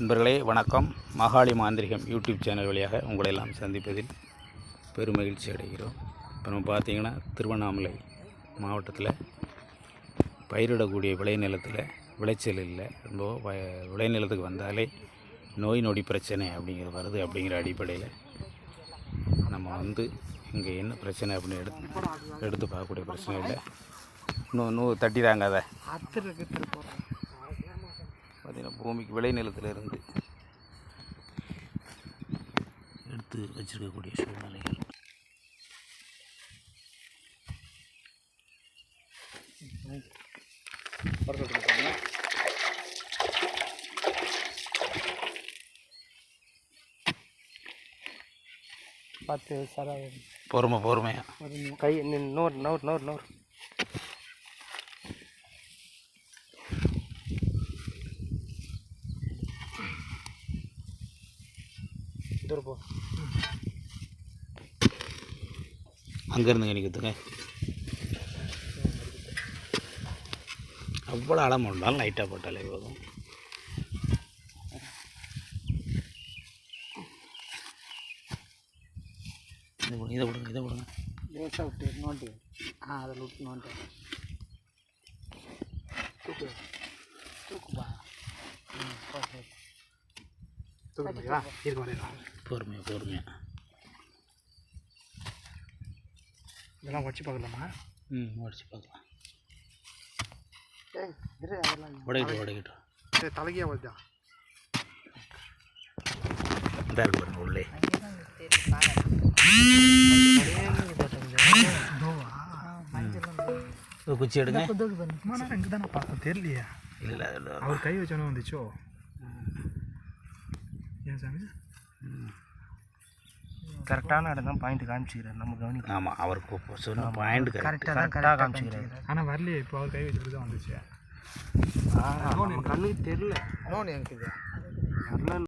நண்பர்களே வணக்கம். மகாளி மாந்திரிகம் யூடியூப் சேனல் வழியாக உங்களை எல்லாம் சந்திப்பதில் பெருமகிழ்ச்சி அடைகிறோம். இப்போ நம்ம பார்த்தீங்கன்னா திருவண்ணாமலை மாவட்டத்தில் பயிரிடக்கூடிய விளைநிலத்தில் விளைச்சல் இல்லை. ரொம்ப வ- விளைநிலத்துக்கு வந்தாலே நோய் நொடி பிரச்சனை அப்படிங்கிற வருது அப்படிங்கிற அடிப்படையில் நம்ம வந்து இங்கே என்ன பிரச்சனை அப்படின்னு எடுத்து எடுத்து பார்க்கக்கூடிய பிரச்சனை இல்லை. இன்னும் நூ தட்டி தாங்க அதை பூமிக்கு விளைநிலத்தில் இருந்து எடுத்து வச்சிருக்கக்கூடிய சூழ்நிலைகள். பார்த்து சராக பொறுமை பொறுமையாக கை நோர் நோர் நோர் நோர் போ. அங்கேருந்து கணிக்கிறதுங்க அவ்வளோ அளம் இருந்தாலும் லைட்டாக போட்டாலே போதும். இதை கொடுங்க இதை கொடுங்க இதை கொடுங்க லேசாக விட்டு நோண்டு. ஆ அதில் விட்டு நோண்டு. தூக்கு. தூக்குப்பா. ம் ஓகே இருக்க வரீங்களா பொறுமையாக பொறுமையாக இதெல்லாம் வச்சு பார்க்கலாமா? ம் உடச்சி பார்க்கலாம். உடைக்கிட்டு உடைக்கிட்டோம். சரி தலைக்கே வருதா இருக்கு பாருங்க உள்ளே. குச்சி எடுங்க. இங்கே தானே பார்த்தோம் தெரியலையா. இல்லை இல்லை அவர் கை வச்சோன்னே வந்துச்சோ? ஏன் சாமி? கரெக்டான இடம் தான் பாயிண்ட் காமிச்சிக்கிறேன் நம்ம கவனிக்க ஆமாம் அவர் சொன்ன பாயிண்ட் கரெக்ட் கரெக்டாக காமிச்சிக்கிறேன் ஆனால் வரலையே இப்போ அவர் கை வச்சுட்டு தான் வந்துச்சு. கண்ணுக்கு தெரியல. இன்னொன்று எனக்கு வரல